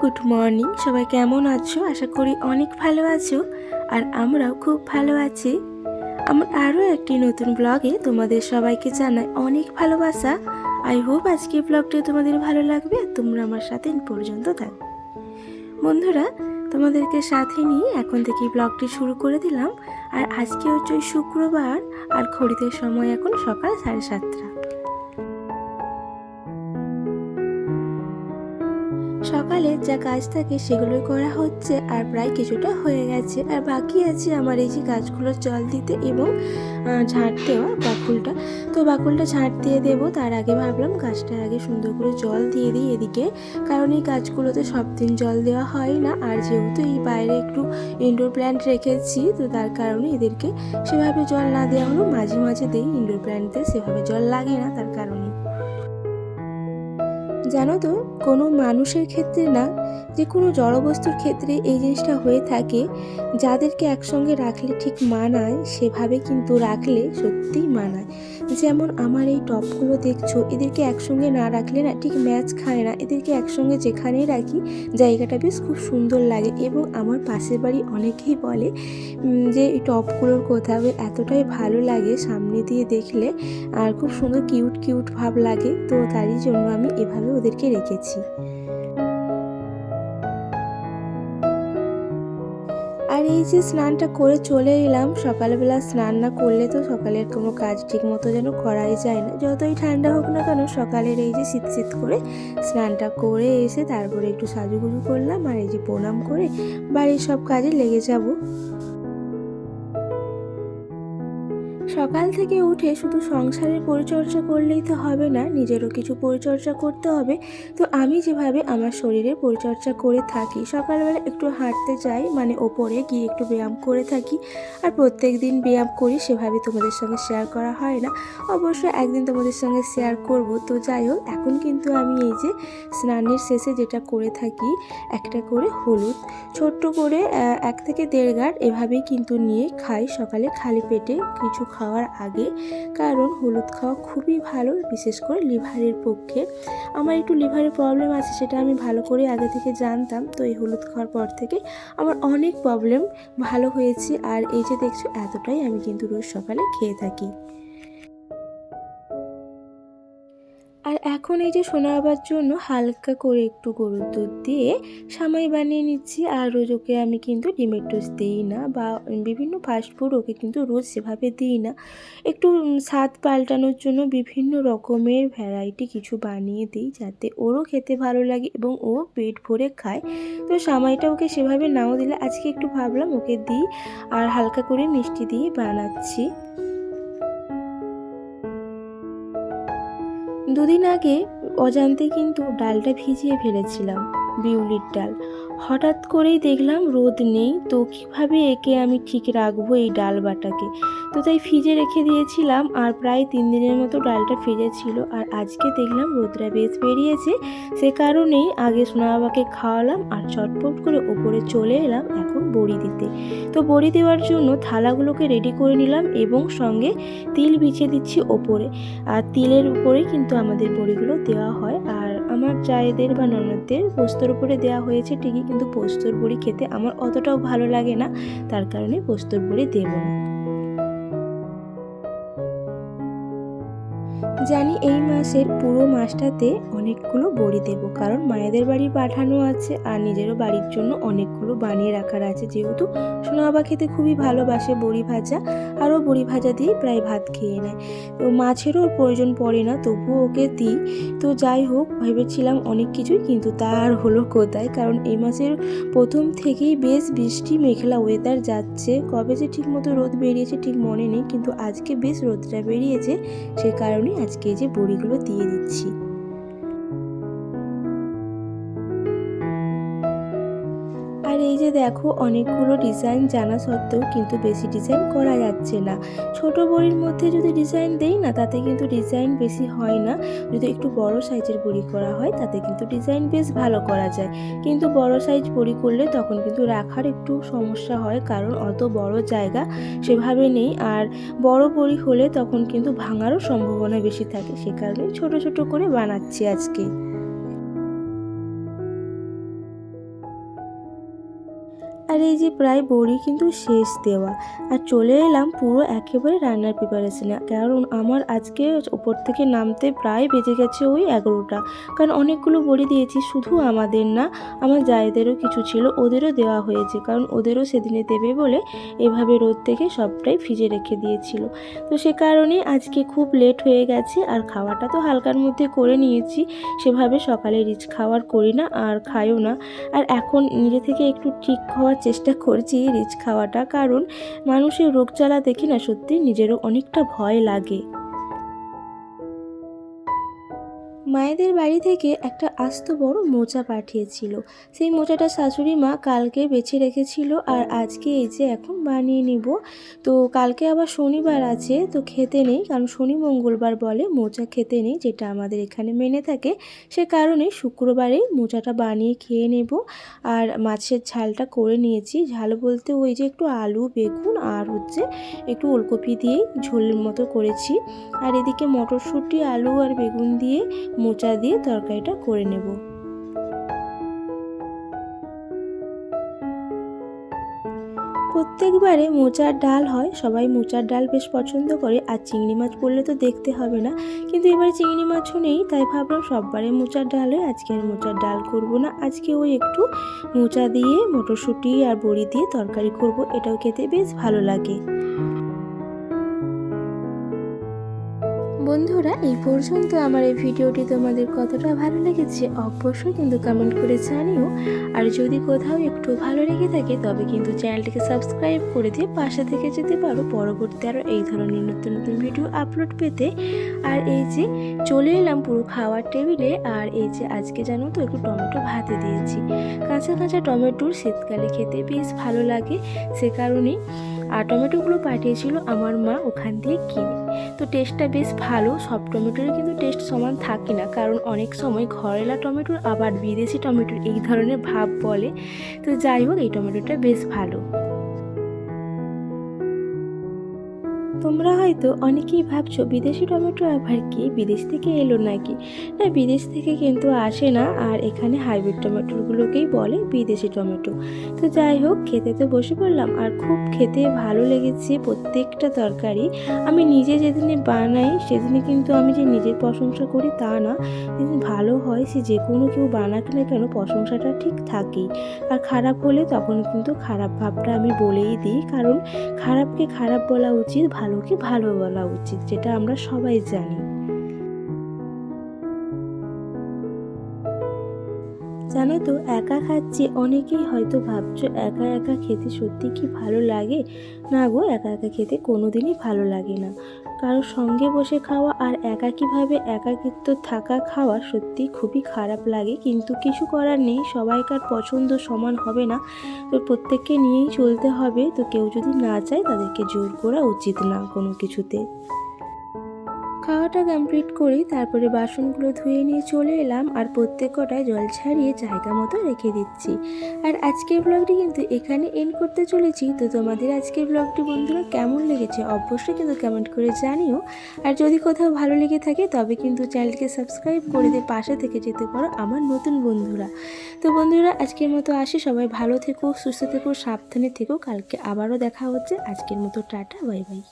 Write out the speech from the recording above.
Good morning. সবাই কেমন আছো? আশা করি অনেক ভালো আছো আর আমরাও খুব ভালো আছি। আমার আরও একটি নতুন ব্লগে তোমাদের সবাইকে জানাই অনেক ভালোবাসা। আই হোপ আজকে ব্লগটি তোমাদের ভালো লাগবে। তোমরা আমার সাথে পর্যন্ত থাক। বন্ধুরা, তোমাদেরকে সাথে নিয়ে এখন থেকে ব্লগটি শুরু করে দিলাম। আর আজকে হচ্ছে শুক্রবার আর ঘড়িতে সময় এখন সকাল সাড়ে সাতটা। সকালে যা কাজ থাকে সেগুলোই করা হচ্ছে আর প্রায় কিছুটা হয়ে গেছে। আর বাকি আছে আমার এই যে গাছগুলোর জল দিতে এবং ঝাঁট দেওয়া বাকুলটা। তো বাকুলটা ঝাঁট দিয়ে দেবো, তার আগে ভাবলাম গাছটা আগে সুন্দর করে জল দিয়ে দিই এদিকে। কারণ এই গাছগুলোতে সব দিন জল দেওয়া হয় না। আর যেহেতু এই বাইরে একটু ইনডোর প্ল্যান্ট রেখেছি, তো তার কারণে এদেরকে সেভাবে জল না দেওয়া হলো মাঝে মাঝে দিই ইনডোর প্ল্যান্টতে সেভাবে জল লাগে না তার কারণে। জানো তো, কোনো মানুষের ক্ষেত্রে না যে কোনো জড়বস্তুর ক্ষেত্রে এই জিনিসটা হয়ে থাকে, যাদেরকে একসঙ্গে রাখলে ঠিক মানায়, সেভাবে কিন্তু রাখলে সত্যিই মানায়। যেমন আমার এই টপগুলো দেখছ, এদেরকে একসঙ্গে না রাখলে না ঠিক ম্যাচ খায় না। এদেরকে একসঙ্গে যেখানেই রাখি, জায়গাটা বেশ খুব সুন্দর লাগে। এবং আমার পাশের বাড়ি অনেকেই বলে যে এই টপগুলোর কোথাও এতটাই ভালো লাগে সামনে দিয়ে দেখলে, আর খুব সুন্দর কিউট কিউট ভাব লাগে। তো তারই জন্য আমি এভাবে ওদেরকে রেখেছি। আর এই যে স্নানটা করে চলে এলাম, সকালবেলা স্নান না করলে তো সকালের কোনো কাজ ঠিক মতো যেন করাই যায় না। যতই ঠান্ডা হোক না কেন, সকালের এই যে শীত শীত করে স্নানটা করে এসে তারপরে একটু সাজুগুজু করলাম আর এই যে প্রণাম করে বাড়ির সব কাজে লেগে যাব। সকাল থেকে উঠে শুধু সংসারের পরিচর্যা করলেই তো হবে না, নিজেরও কিছু পরিচর্যা করতে হবে। তো আমি যেভাবে আমার শরীরের পরিচর্যা করে থাকি, সকালবেলা একটু হাঁটতে যাই মানে ওপরে গিয়ে একটু ব্যায়াম করে থাকি। আর প্রত্যেক দিন ব্যায়াম করি, সেভাবে তোমাদের সঙ্গে শেয়ার করা হয় না। অবশ্য একদিন তোমাদের সঙ্গে শেয়ার করব। তো যাই হোক, এখন কিন্তু আমি এই যে স্নানের শেষে যেটা করে থাকি, একটা করে হলুদ। ছোট্ট করে এক থেকে দেড় গাঁট এভাবেই কিন্তু নিয়ে খাই সকালে খালি পেটে কিছু খাওয়ার আগে, কারণ হলুদ খাওয়া খুবই ভালো, বিশেষ করে লিভারের পক্ষে। আমার একটু লিভারের প্রবলেম আছে, সেটা আমি ভালো করে আগে থেকে জানতাম। তো এই হলুদ খাওয়ার পর থেকে আমার অনেক প্রবলেম ভালো হয়েছে। আর এই যে দেখছ, এতটাই আমি কিন্তু রোজ সকালে খেয়ে থাকি। আর এখন এই যে শোনাবার জন্য হালকা করে একটু গরুর দুধ দিয়ে সামাই বানিয়ে নিচ্ছি। আর রোজ ওকে আমি কিন্তু ডিমের টোস্ট দিই না বা বিভিন্ন ফাস্টফুড ওকে কিন্তু রোজ সেভাবে দিই না। একটু স্বাদ পাল্টানোর জন্য বিভিন্ন রকমের ভ্যারাইটি কিছু বানিয়ে দিই যাতে ওরও খেতে ভালো লাগে এবং ও পেট ভরে খায়। তো সামাইটা ওকে সেভাবে নাও দিলে আজকে একটু ভাবলাম ওকে দিই আর হালকা করে মিষ্টি দিয়ে বানাচ্ছি। দুদিন আগে অজান্তে কিন্তু ডালটা ভিজিয়ে ফেলেছিলাম বিউলির ডাল। হঠাৎ করেই দেখলাম রোদ নেই, তো কীভাবে একে আমি ঠিক রাখব এই ডাল বাটাকে তো তাই ফ্রিজে রেখে দিয়েছিলাম, আর প্রায় তিন দিনের মতো ডালটা ফ্রিজে ছিল, আর আজকে দেখলাম রোদটা বেশ বেরিয়েছে, সে কারণেই আগে সোনা বাবাকে খাওয়ালাম, আর চটপট করে ওপরে চলে এলাম এখন বড়ি দিতে। তো বড়ি দেওয়ার জন্য থালাগুলোকে রেডি করে নিলাম এবং সঙ্গে তিল বিছিয়ে দিচ্ছি ওপরে, আর তিলের উপরে কিন্তু আমাদের বড়িগুলো দেওয়া হয়, আর আমার জায়েদের বা ননদদের পোস্তর উপরে দেওয়া হয়েছে ঠিকই, কিন্তু পোস্তর বড়ি খেতে আমার অতটাও ভালো লাগে না। তার কারণে পোস্তর বড়ি দেবো না। জানি এই মাসের পুরো মাসটাতে অনেকগুলো বড়ি দেবো, কারণ মায়েদের বাড়ি পাঠানো আছে আর নিজেরও বাড়ির জন্য অনেকগুলো বানিয়ে রাখার আছে। যেহেতু সোনা বাবা খেতে খুবই ভালোবাসে বড়ি ভাজা আরও বড়ি ভাজা দিয়ে প্রায় ভাত খেয়ে নেয়। তো মাছেরও প্রয়োজন পড়ে না, তবুও ওকে দিই। তো যাই হোক, ভেবেছিলাম অনেক কিছুই, কিন্তু তার হলো কোথায়? কারণ এই মাসের প্রথম থেকেই বেশ বৃষ্টি, মেঘলা ওয়েদার যাচ্ছে। কবে যে ঠিক মতো রোদ বেরিয়েছে ঠিক মনে নেই, কিন্তু আজকে বেশ রোদটা বেরিয়েছে, সে কারণে আজকে যে বড়িগুলো দিয়ে দিচ্ছি। আর এই যে দেখো, অনেকগুলো ডিজাইন জানা সত্ত্বেও কিন্তু বেশি ডিজাইন করা যাচ্ছে না। ছোট বড়ির মধ্যে যদি ডিজাইন দেই না, তাতে কিন্তু ডিজাইন বেশি হয় না। যদি একটু বড় সাইজের বড়ি করা হয়, তাতে কিন্তু ডিজাইন বেশ ভালো করা যায়। কিন্তু বড় সাইজ বড়ি করলে তখন কিন্তু রাখার একটু সমস্যা হয়, কারণ অত বড় জায়গা সেভাবে নেই। আর বড় বড়ি হলে তখন কিন্তু ভাঙারও সম্ভাবনা বেশি থাকে, সে কারণে ছোট ছোট করে বানাচ্ছি আজকে। এই যে প্রায় বড়ি কিন্তু শেষ দেওয়া। আর চলে এলাম পুরো একেবারে রান্নার প্রিপারেশনে কারণ আমার আজকে ওপর থেকে নামতে প্রায় বেজে গেছে ওই এগারোটা। কারণ অনেকগুলো বড়ি দিয়েছি, শুধু আমাদের না, আমার জায়েদেরও কিছু ছিল, ওদেরও দেওয়া হয়েছে। কারণ ওদেরও সেদিনে দেবে বলে এভাবে রোদ থেকে সবটাই ফ্রিজে রেখে দিয়েছিল। তো সে কারণে আজকে খুব লেট হয়ে গেছে, আর খাওয়াটা তো হালকার মধ্যে করে নিয়েছি। সেভাবে সকালে রিচ খাওয়ার করি না, আর খাইও না। আর এখন নিজে থেকে একটু ঠিক হওয়ার চেষ্টা করছি রিচ খাওয়াটা, কারণ মানুষের রোগ জ্বালা দেখি না সত্যি নিজেরও অনেকটা ভয় লাগে। মায়েদের বাড়ি থেকে একটা আস্ত বড় মোচা পাঠিয়েছিল। সেই মোচাটা শাশুড়ি মা কালকে বেছে রেখেছিল আর আজকে এই যে এখন বানিয়ে নিব। তো কালকে আবার শনিবার আছে, তো খেতে নেই। কারণ শনি মঙ্গলবার বলে মোচা খেতে নেই, যেটা আমাদের এখানে মেনে থাকে। সে কারণে শুক্রবারেই মোচাটা বানিয়ে খেয়ে নেব। আর মাছের ঝালটা করে নিয়েছি। ঝাল বলতে ওই যে একটু আলু, বেগুন আর হচ্ছে একটু ওলকপি দিয়েই ঝোলের মতো করেছি। আর এদিকে মটরশুঁটি, আলু আর বেগুন দিয়ে মোচা দিয়ে তরকারিটা করে নেব। প্রত্যেকবারে মোচার ডাল হয়, সবাই মোচার ডাল বেশ পছন্দ করে, আর চিংড়ি মাছ পড়লে তো দেখতে হবে না। কিন্তু এবারে চিংড়ি মাছও নেই, তাই ভাবলাম সববারে মোচার ডাল হয় আজকে আর মোচার ডাল করব না। আজকে ওই একটু মোচা দিয়ে, মটরশুঁটি আর বড়ি দিয়ে তরকারি করব, এটাও খেতে বেশ ভালো লাগে। বন্ধুরা, এই পর্যন্ত আমার এই ভিডিওটি তোমাদের কতটা ভালো লেগেছে অবশ্যই কিন্তু কমেন্ট করে জানিও। আর যদি কোথাও একটু ভালো লেগে থাকে, তবে কিন্তু চ্যানেলটিকে সাবস্ক্রাইব করে দিয়ে পাশে থেকে যেতে পারো। পরবর্তী আরও এই ধরনের নতুন নতুন ভিডিও আপলোড পেতে। আর এই যে চলে এলাম পুরো খাওয়ার টেবিলে আর এই যে আজকে জানো তো একটু টমেটো ভাতে দিয়েছি। কাঁচা কাঁচা টমেটোর শীতকালে খেতে বেশ ভালো লাগে, সে কারণেই আর টমেটোগুলো পাঠিয়েছিল আমার মা ওখান দিয়ে কিনে। তো টেস্টটা বেশ ভালো, সব টমেটোর কিন্তু টেস্ট সমান থাকে না, কারণ অনেক সময় ঘরেলা টমেটোর, আবার বিদেশি টমেটোর এই ধরনের ভাব বলে। তো যাই হোক, এই টমেটোটা বেশ ভালো। তোমরা হয়তো অনেকেই ভাবছ, বিদেশি টমেটো আবার কি? বিদেশ থেকে এলো নাকি? না, বিদেশ থেকে কিন্তু আসে না, আর এখানে হাইব্রিড টমেটোগুলোকেই বলে বিদেশি টমেটো। তো যাই হোক, খেতে তো বসে পড়লাম, আর খুব খেতে ভালো লেগেছে প্রত্যেকটা তরকারি। আমি নিজে যেদিনে বানাই, সেদিনে কিন্তু আমি যে নিজের প্রশংসা করি তা না। যেদিন ভালো হয়, সে যে কোনো কেউ বানাক না কেন, প্রশংসাটা ঠিক থাকেই। আর খারাপ হলে তখন কিন্তু খারাপ ভাবটা আমি বলেই দিই, কারণ খারাপকে খারাপ বলা উচিত, ভালোকে ভালো বলা উচিত যেটা আমরা সবাই জানি। জানো তো, একা খাচ্ছি, অনেকেই হয়তো ভাবছ একা একা খেতে সত্যি কি ভালো লাগে? না গো, একা একা খেতে কোনোদিনই ভালো লাগে না। কারোর সঙ্গে বসে খাওয়া আর একা একাকীভাবে একাকিত্ব থাকা খাওয়া সত্যি খুবই খারাপ লাগে, কিন্তু কিছু করার নেই, সবাইকার পছন্দ সমান হবে না। তো প্রত্যেককে নিয়েই চলতে হবে, তো কেউ যদি না চায় তাদেরকে জোর করা উচিত না কোনো কিছুতে। খাওয়াটা কমপ্লিট করি, তারপরে বাসনগুলো ধুয়ে নিয়ে চলে এলাম আর প্রত্যেক কটায় জল ছাড়িয়ে জায়গা মতো রেখে দিচ্ছি। আর আজকের ব্লগটি কিন্তু এখানে এন্ড করতে চলেছি, তো তোমাদের আজকের ব্লগটি বন্ধুরা কেমন লেগেছে অবশ্যই কিন্তু কমেন্ট করে জানিও। আর যদি কোথাও ভালো লেগে থাকে তবে কিন্তু চ্যানেলকে সাবস্ক্রাইব করে দিয়ে পাশে থেকে যেতে পারো আমার নতুন বন্ধুরা। তো বন্ধুরা আজকের মতো আসি, সবাই ভালো থেকো, সুস্থ থেকো, সাবধানে থেকো, কালকে আবারও দেখা হচ্ছে। আজকের মতো টাটা বাই বাই